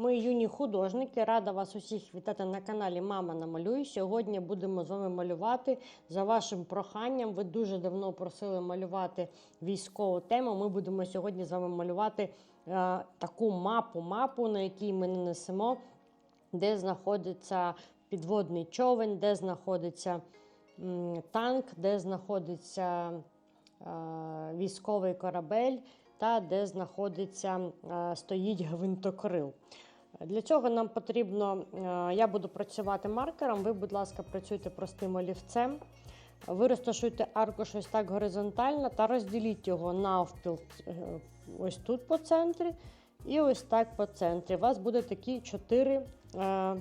Мої юні художники, рада вас усіх вітати на каналі Мама намалює. Сьогодні будемо з вами малювати за вашим проханням. Ви дуже давно просили малювати військову тему. Ми будемо сьогодні з вами малювати е, таку мапу, мапу, на якій ми нанесемо, де знаходиться підводний човен, де знаходиться м, танк, де знаходиться е, військовий корабель та де знаходиться, е, стоїть гвинтокрил. Для цього нам потрібно, е, я буду працювати маркером, ви, будь ласка, працюйте простим олівцем. Ви розташуйте аркуш ось так горизонтально та розділіть його навпіл е, ось тут по центрі і ось так по центрі. У вас буде такі чотири е,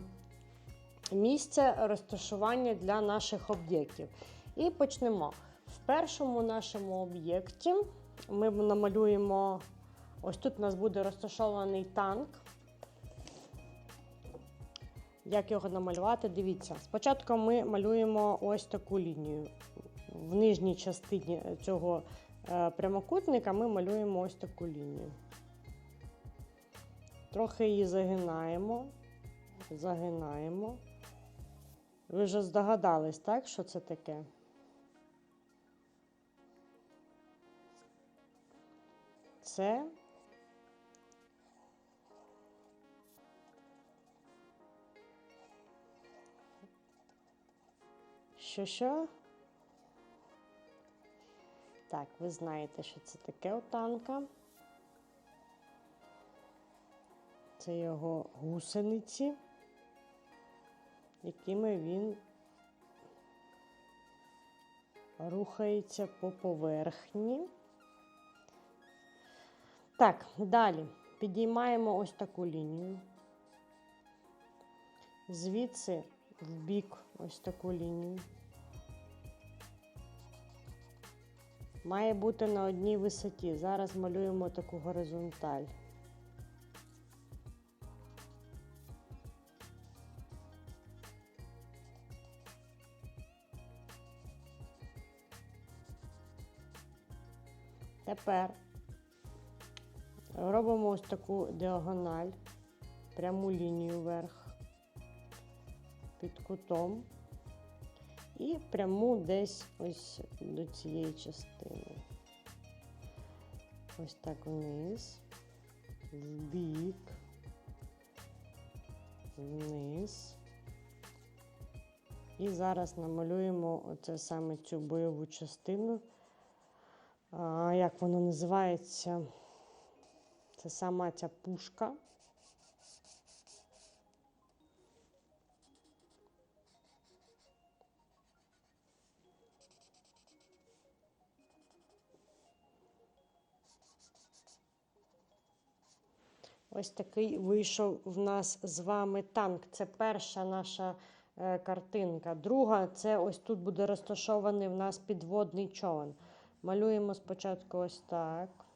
місця розташування для наших об'єктів. І почнемо. В першому нашому об'єкті ми намалюємо, ось тут у нас буде розташований танк. Як його намалювати? Дивіться. Спочатку ми малюємо ось таку лінію. В нижній частині цього е, прямокутника ми малюємо ось таку лінію. Трохи її загинаємо, загинаємо. Ви вже здогадались, так, що це таке? Це Що що? Так, ви знаєте, що це таке у танка. Це його гусениці, якими він рухається по поверхні. Так, далі підіймаємо ось таку лінію. Звідси в бік ось таку лінію. Має бути на одній висоті. Зараз малюємо таку горизонталь. Тепер робимо ось таку діагональ, пряму лінію вверх під кутом і пряму десь ось до цієї частини. Ось так вниз, вбік, вниз. І зараз намалюємо оце саме цю бойову частину. А, Як воно називається? Це сама ця пушка. Ось такий вийшов в нас з вами танк. Це перша наша е, картинка. Друга це ось тут буде розташований в нас підводний човен. Малюємо спочатку ось так. Так.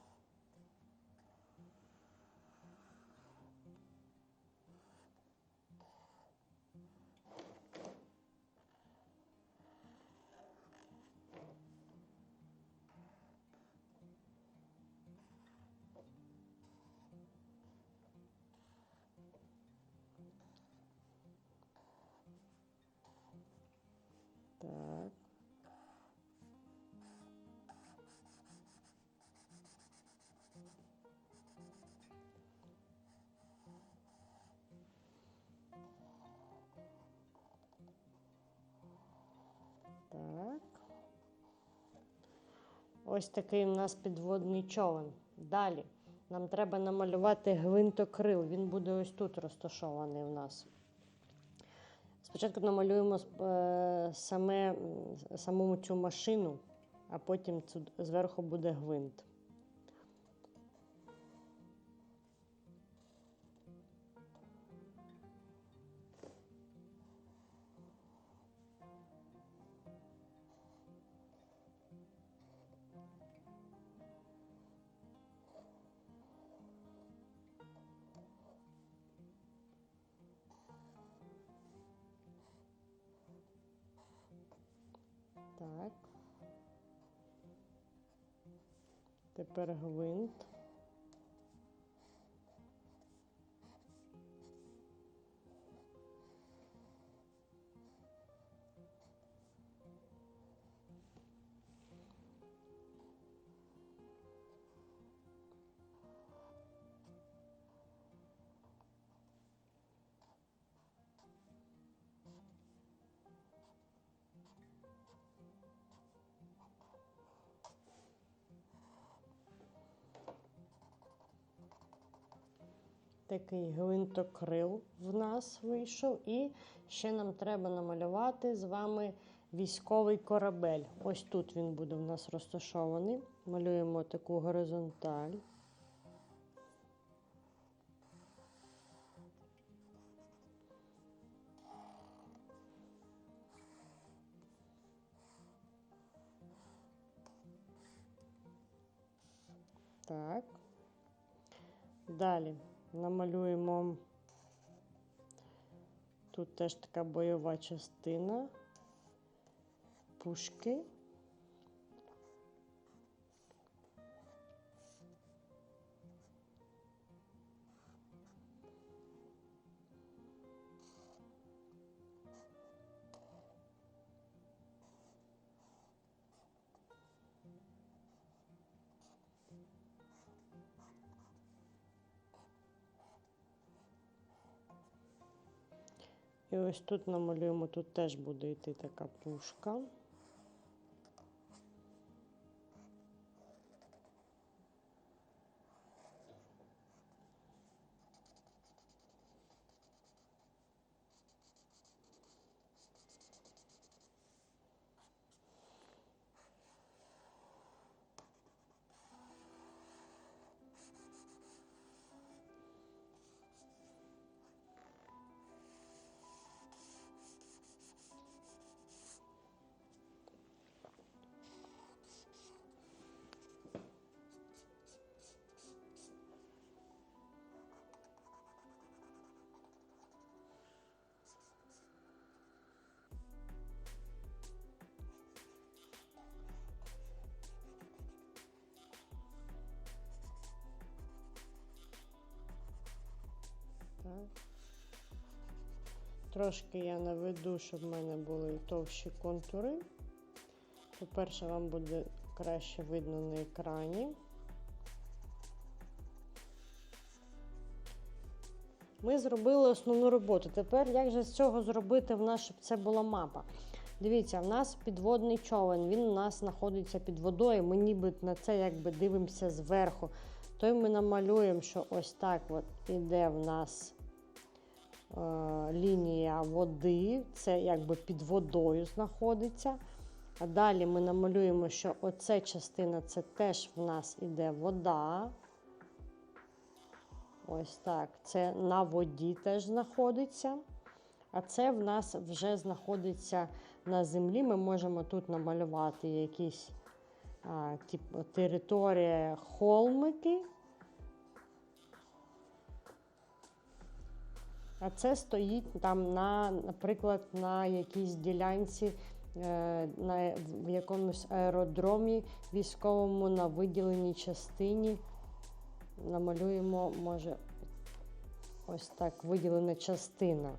Ось такий у нас підводний човен. Далі нам треба намалювати гвинтокрил. Він буде ось тут розташований у нас. Спочатку намалюємо е, саме, саму цю машину, а потім зверху буде гвинт. Так. Тепер гвинт. Такий гвинтокрил в нас вийшов. І ще нам треба намалювати з вами військовий корабель. Ось тут він буде в нас розташований. Малюємо таку горизонталь. Так. Далі намалюємо тут теж така бойова частина, пушки. І ось тут намалюємо, тут теж буде йти така пушка. Трошки я наведу, щоб в мене були товщі контури. По-перше, вам буде краще видно на екрані. Ми зробили основну роботу. Тепер як же з цього зробити в нас, щоб це була мапа? Дивіться, в нас підводний човен, він у нас знаходиться під водою. Ми ніби на це якби дивимося зверху. То й ми намалюємо, що ось так от іде в нас лінія води, це якби під водою знаходиться. А далі ми намалюємо, що оця частина це теж в нас іде вода. Ось так. Це на воді теж знаходиться. А це в нас вже знаходиться на землі. Ми можемо тут намалювати якісь а, типу, територія холмики. А це стоїть там, на, наприклад, на якійсь ділянці, е, на, в якомусь аеродромі військовому на виділеній частині. Намалюємо, може, ось так виділена частина.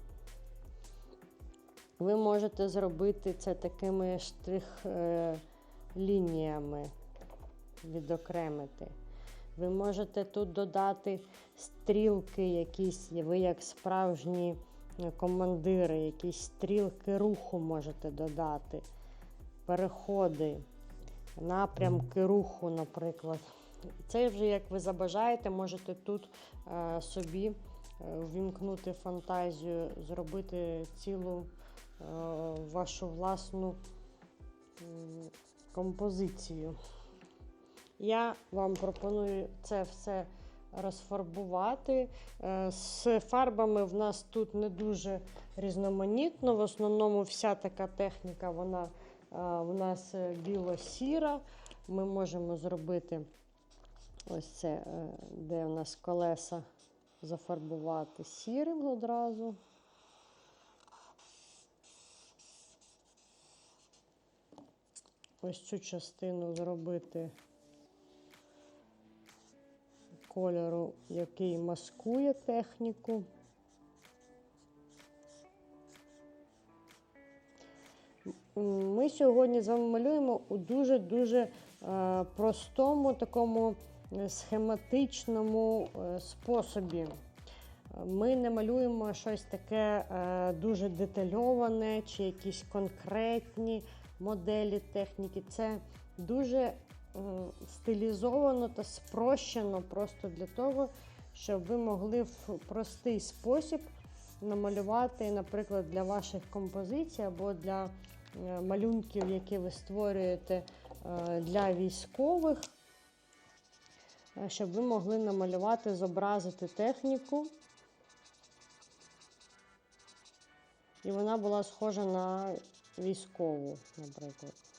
Ви можете зробити це такими штрих-лініями, відокремити. Ви можете тут додати стрілки, якісь, ви як справжні е, командири, якісь стрілки руху можете додати, переходи, напрямки руху, наприклад. Це вже як ви забажаєте, можете тут е, собі е, ввімкнути фантазію, зробити цілу вашу власну композицію. Я вам пропоную це все розфарбувати. Е, З фарбами в нас тут не дуже різноманітно. В основному вся така техніка вона е, в нас е, біло-сіра. Ми можемо зробити ось це, де у нас колеса зафарбувати сірим одразу. Ось цю частину зробити кольору, який маскує техніку. Ми сьогодні з вами малюємо у дуже-дуже е, простому, такому е, схематичному е, способі. Ми не малюємо щось таке дуже детальоване чи якісь конкретні моделі техніки. Це дуже стилізовано та спрощено просто для того, щоб ви могли в простий спосіб намалювати, наприклад, для ваших композицій або для е, малюнків, які ви створюєте е, для військових, е, щоб ви могли намалювати, зобразити техніку. І вона була схожа на військову, наприклад.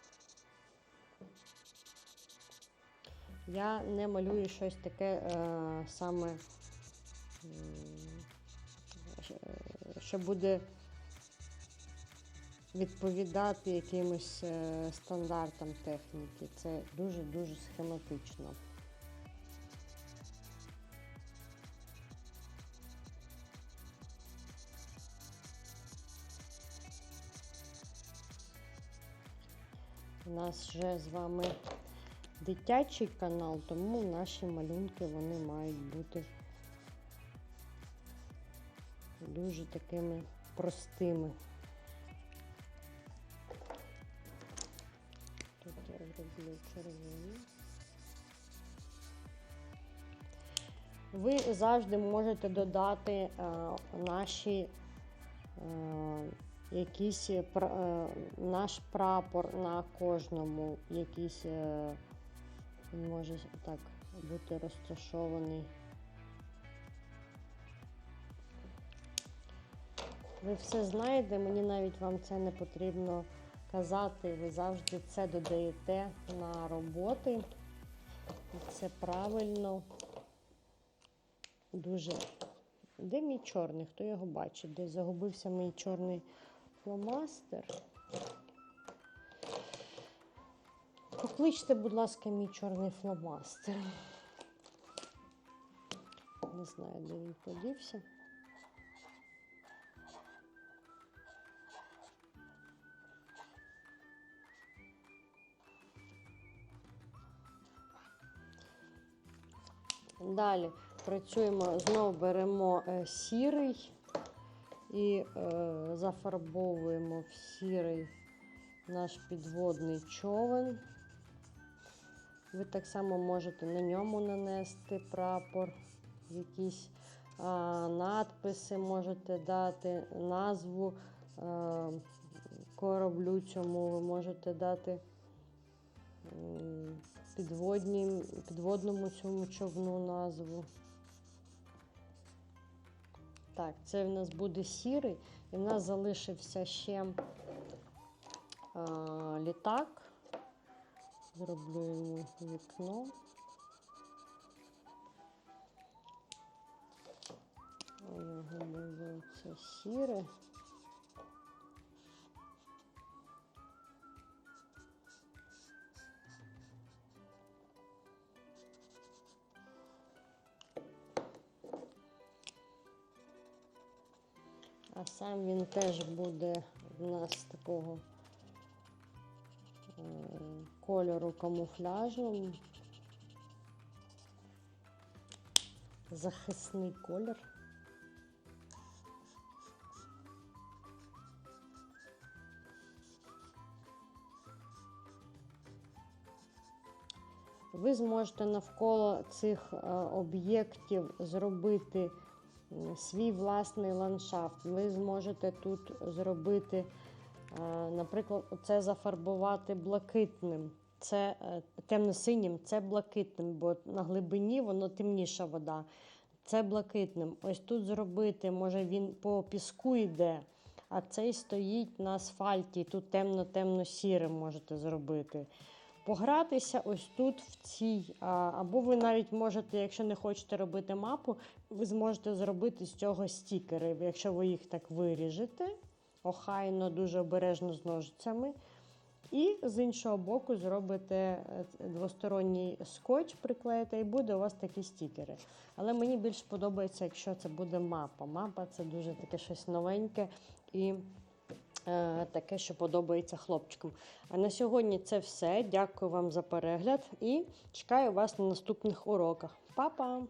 Я не малюю щось таке е, саме, що буде відповідати якимось е, стандартам техніки. Це дуже-дуже схематично. У нас вже з вами дитячий канал, тому наші малюнки вони мають бути дуже такими простими. Тут я зроблю червоні. Ви завжди можете додати е, наші е, якийсь пра- е, наш прапор на кожному, якийсь е, він може так бути розташований. Ви все знаєте, мені навіть вам це не потрібно казати. Ви завжди це додаєте на роботи. І це правильно. Дуже. Де мій чорний? Хто його бачить? Десь загубився мій чорний фломастер. Покличте, будь ласка, мій чорний фломастер. Не знаю, де він подівся. Далі працюємо, знову беремо е, сірий і е, зафарбовуємо в сірий наш підводний човен. Ви так само можете на ньому нанести прапор, якісь надписи можете дати, назву кораблю цьому ви можете дати м, підводнім, підводному цьому човну назву. Так, це в нас буде сірий, і в нас залишився ще а, літак. Зроблю йому вікно. У нього буде сіре. А сам він теж буде в нас такого кольору камуфляжу. Захисний колір. Ви зможете навколо цих е, об'єктів зробити свій власний ландшафт. Ви зможете тут зробити, наприклад, це зафарбувати блакитним. Це е, темно-синім, це блакитним, бо на глибині воно темніша вода. Це блакитним. Ось тут зробити, може він по піску йде, а цей стоїть на асфальті, тут темно-темно-сірим можете зробити. Погратися ось тут, в цій, або ви навіть можете, якщо не хочете робити мапу, ви зможете зробити з цього стікери, якщо ви їх так виріжете, охайно, дуже обережно з ножицями. І з іншого боку зробите е, двосторонній скотч, приклеїте, і буде у вас такі стікери. Але мені більш подобається, якщо це буде мапа. Мапа це дуже таке щось новеньке і е, таке, що подобається хлопчикам. А на сьогодні це все. Дякую вам за перегляд і чекаю вас на наступних уроках. Па-па!